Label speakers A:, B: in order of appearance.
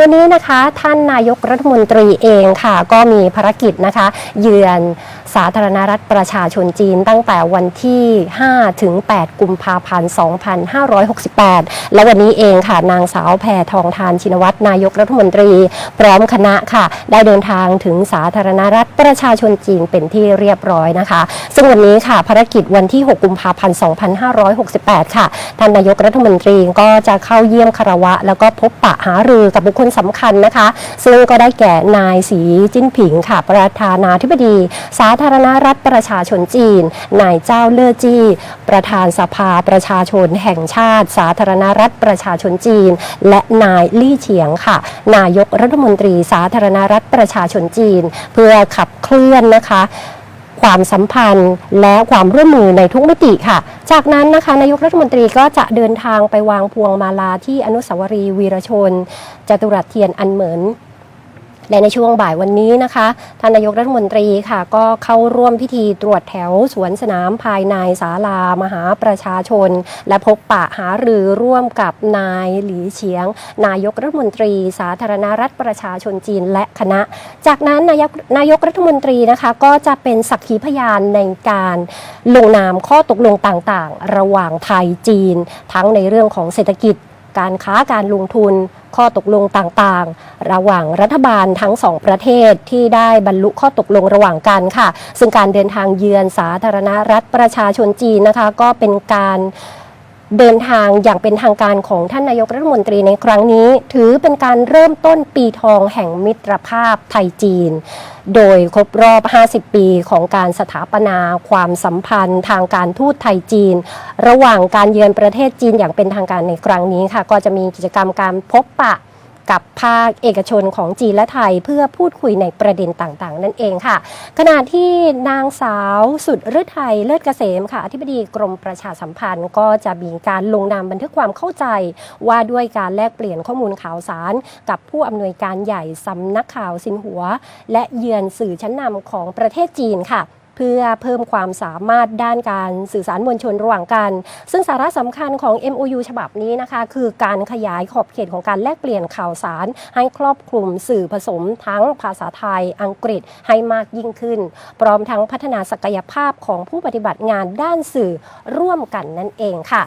A: วันนี้นะคะ ท่านนายกรัฐมนตรีเองค่ะ ก็มีภารกิจนะคะ เยือนสาธารณรัฐประชาชนจีน ตั้งแต่วันที่ 5 ถึง 8 กุมภาพันธ์ 2568 และวันนี้เองค่ะนางสาวแพทองทานชินวัตรนายกรัฐมนตรี พร้อมคณะค่ะ ได้เดินทางถึงสาธารณรัฐประชาชนจีนเป็นที่เรียบร้อยนะคะ ซึ่งวันนี้ค่ะภารกิจวันที่ 6 กุมภาพันธ์ 2568 ค่ะท่านนายกรัฐมนตรีก็จะเข้าเยี่ยมคารวะ แล้วก็พบปะหารือกับบุคคลสำคัญนะคะ ซึ่งก็ได้แก่นายสีจิ้นผิงค่ะ ประธานาธิบดีสาธารณรัฐประชาชนจีน นายเจ้าเล่อจี้ ประธานสภาประชาชนแห่งชาติ สาธารณรัฐประชาชนจีน และนายลี่เฉียงค่ะ นายกรัฐมนตรีสาธารณรัฐประชาชนจีน เพื่อขับเคลื่อนนะคะความสัมพันธ์และความร่วมมือในทุกมิติค่ะ จากนั้นนะคะนายกรัฐมนตรีก็จะเดินทางไปวางพวงมาลาที่อนุสาวรีย์วีรชน จตุรัสเทียนอันเหมิน และในช่วงบ่ายวันนี้นะคะท่านนายกรัฐมนตรีค่ะ ก็เข้าร่วมพิธีตรวจแถวสวนสนามภายในศาลามหาประชาชน และพบปะหารือร่วมกับนายหลีเฉียง นายกรัฐมนตรี สาธารณรัฐประชาชนจีนและคณะ จากนั้นนายกนายกรัฐมนตรีนะคะก็จะเป็นสักขีพยานในการลงนามข้อตกลงต่างๆ ระหว่างไทยจีน ทั้งในเรื่องของเศรษฐกิจ การค้าการลงทุน ข้อตกลงต่างๆ ระหว่างรัฐบาลทั้งสองประเทศที่ได้บรรลุข้อตกลงระหว่างกันค่ะ ซึ่งการเดินทางเยือนสาธารณรัฐประชาชนจีนนะคะ ก็เป็นการ เดินทางอย่างเป็นทางการของท่านนายกรัฐมนตรีในครั้งนี้ ถือเป็นการเริ่มต้นปีทองแห่งมิตรภาพไทยจีน โดยครบรอบ 50 ปีของการสถาปนาความสัมพันธ์ทางการทูตไทยจีน ระหว่างการเยือนประเทศจีนอย่างเป็นทางการในครั้งนี้ค่ะ ก็จะมีกิจกรรมการพบปะ กับภาคเอกชนของจีนและไทย เพื่อพูดคุยในประเด็นต่างๆ นั่นเองค่ะ ขณะที่นางสาวสุดฤทัยเลิศเกษมค่ะอธิบดีกรมประชาสัมพันธ์ ก็จะมีการลงนามบันทึกความเข้าใจ ว่าด้วยการแลกเปลี่ยนข้อมูลข่าวสาร กับผู้อำนวยการใหญ่สำนักข่าวสินหัว และเยือนสื่อชั้นนำของประเทศจีนค่ะ เพื่อเพิ่มความสามารถด้านการสื่อสารมวลชนระหว่างกัน ซึ่งสาระสำคัญของ MOU ฉบับนี้นะคะ คือการขยายขอบเขตของการแลกเปลี่ยนข่าวสาร ให้ครอบคลุมสื่อผสมทั้งภาษาไทย อังกฤษให้มากยิ่งขึ้น พร้อมทั้งพัฒนาศักยภาพของผู้ปฏิบัติงานด้านสื่อร่วมกันนั่นเองค่ะ